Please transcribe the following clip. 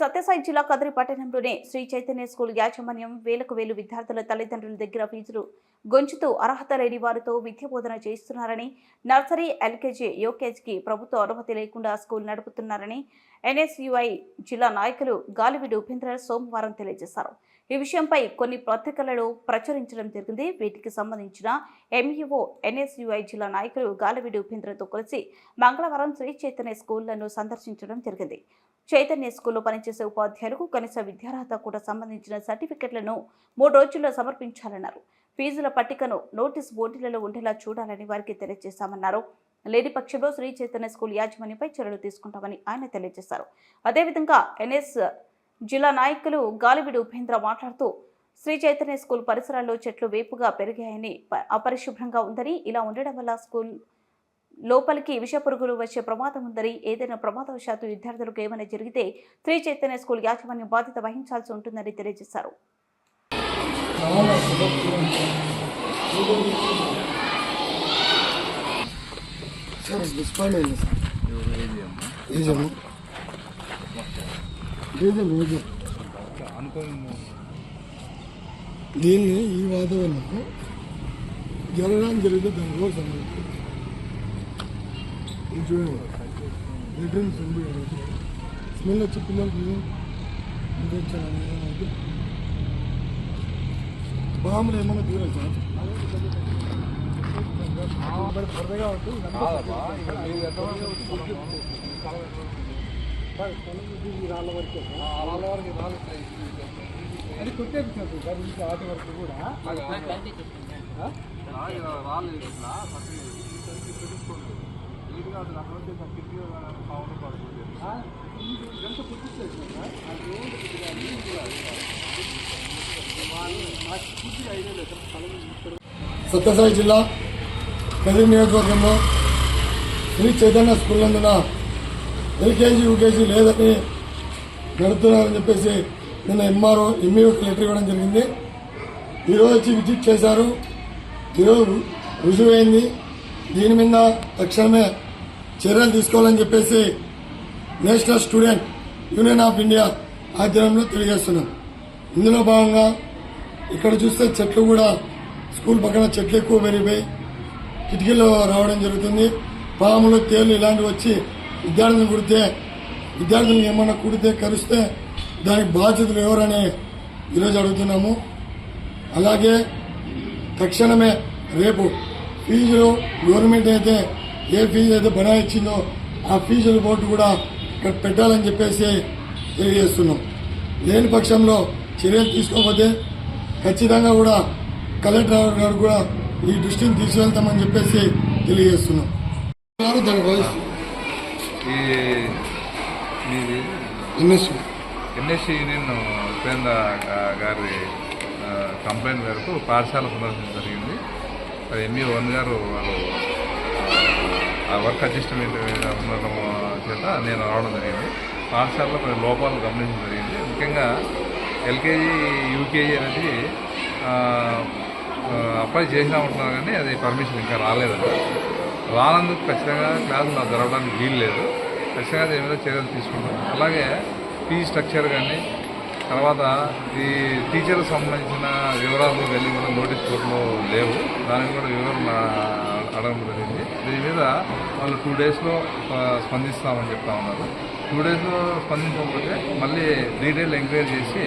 సత్యసాయి జిల్లా కదిరి పట్టణంలోని శ్రీ చైతన్య స్కూల్ యాజమాన్యం వేలకు వేలు విద్యార్థుల తల్లిదండ్రుల దగ్గర ఫీజులు గొంచుతూ అర్హత లేని వారితో విద్య బోధన చేస్తున్నారని నర్సరీ ఎల్కేజీ యూకేజీకి ప్రభుత్వ అనుమతి లేకుండా స్కూల్ నడుపుతున్నారని ఎన్ఎస్యుఐ జిల్లా నాయకులు గాలివిడి ఉపేంద్ర సోమవారం తెలియజేశారు. ఈ విషయంపై కొన్ని పత్రికలలో ప్రచురించడం జరిగింది. వీటికి సంబంధించిన ఎంఈఓ ఎన్ఎస్యుఐ జిల్లా నాయకులు గాలివిడి ఉపేంద్రతో కలిసి మంగళవారం శ్రీ చైతన్య స్కూళ్ళను సందర్శించడం జరిగింది. చైతన్య స్కూల్లో పనిచేసే ఉపాధ్యాయులకు కనీస విద్యార్హత కూడా సంబంధించిన సర్టిఫికెట్లను మూడు రోజుల్లో సమర్పించాలన్నారు. ఫీజుల పట్టికను నోటీస్ బోర్డులలో ఉండేలా చూడాలని వారికి తెలియజేశామన్నారు. లేని పక్షంలో శ్రీ చైతన్య స్కూల్ యాజమాన్యంపై చర్యలు తీసుకుంటామని ఆయన తెలియజేశారు. అదేవిధంగా ఎన్ఎస్ జిల్లా నాయకులు గాలివిడి ఉపేంద్ర మాట్లాడుతూ శ్రీ చైతన్య స్కూల్ పరిసరాల్లో చెట్లు వేపుగా పెరిగాయని ప- అపరిశుభ్రంగా ఉందని ఇలా ఉండడం వల్ల స్కూల్ లోపలికి విష పురుగులు వచ్చే ప్రమాదం ఉందని ఏదైనా ప్రమాదవశాత్తు విద్యార్థులకు ఏమైనా జరిగితే శ్రీ చైతన్య స్కూల్ యాజమాన్యం బాధ్యత వహించాల్సి ఉంటుందని తెలియజేశారు. దీన్ని ఈ వాతావరణంలో జరగడానికి జరిగితే దానిలో ఇది చూడండి లెట్రిన్ స్మెల్ వచ్చి పిల్లలకి ఇన్ఫెక్షన్ అనేది బాంబులు ఏమైనా దూరం సార్ త్వరగా ఉంటుంది రాళ్ళ వరకే రాళ్ళ వరకు రాళ్ళు అది కొట్టేపించారు సార్ ఇంకా ఆటి వరకు కూడా ఆ? సత్యసాయి జిల్లా కదిరి నియోజకవర్గంలో శ్రీ చైతన్య స్కూల్ నందున ఎల్కేజీ యూకేజీ లేదని నడుపుతున్నారని చెప్పేసి నిన్న ఎంఆర్ఓ ఎంఈఓకి లెటర్ ఇవ్వడం జరిగింది. ఈరోజు వచ్చి విజిట్ చేశారు. ఈరోజు రుజువైంది. దీని మీద తక్షణమే చర్యలు తీసుకోవాలని చెప్పేసి national student union of India ఆధ్వర్యంలో తెలియజేస్తున్నాం. ఇందులో భాగంగా ఇక్కడ చూస్తే చెట్లు కూడా స్కూల్ పక్కన చెట్లు ఎక్కువ పెరిగిపోయి కిటికీలో రావడం జరుగుతుంది. పాములు తేలు ఇలాంటివి వచ్చి విద్యార్థులను కుడితే విద్యార్థులను ఏమన్నా కుడితే కరిస్తే దానికి బాధ్యతలు ఎవరని ఈరోజు అడుగుతున్నాము. అలాగే తక్షణమే రేపు ఫీజులు గవర్నమెంట్ అయితే ఏ ఫీజు అయితే బనాయించిందో ఆ ఫీజుల బోర్డు కూడా ఇక్కడ పెట్టాలని చెప్పేసి తెలియజేస్తున్నాం. లేని పక్షంలో చర్యలు తీసుకోకపోతే ఖచ్చితంగా కూడా కలెక్టర్ గారు కూడా ఈ దృష్టిని తీసుకెళ్తామని చెప్పేసి తెలియజేస్తున్నాం. దాని ఎన్ఎస్సి ఉపేంద్ర గా- గారి కంప్లైంట్ మేరకు పాఠశాల సందర్శించడం జరిగింది. అది ఎంఈ వన్ గారు వారు ఆ వర్క్ అడ్జస్ట్మెంట్ ఉండడం చేత నేను రావడం జరిగింది. పాఠశాలలో కొన్ని లోపాలు గమనించడం జరిగింది. ముఖ్యంగా ఎల్కేజీ యూకేజీ అనేది అప్లై చేసినా ఉంటున్నారు కానీ అది పర్మిషన్ ఇంకా రాలేదంట. రానందుకు ఖచ్చితంగా క్లాసులు నాకు జరగడానికి వీలు లేదు. ఖచ్చితంగా దీని మీద చర్యలు తీసుకుంటాం అలాగే ఫీ స్ట్రక్చర్ కానీ తర్వాత ఈ టీచర్కి సంబంధించిన వివరాలు వెళ్ళి కూడా నోటీస్ బోర్డులో లేవు. దానికి కూడా వివరణ అడగడం జరిగింది. దీని మీద వాళ్ళు టూ డేస్లో స్పందిస్తామని చెప్తా ఉన్నారు. టూ డేస్లో స్పందించకపోతే మళ్ళీ డీటెయిల్ ఎంక్వైరీ చేసి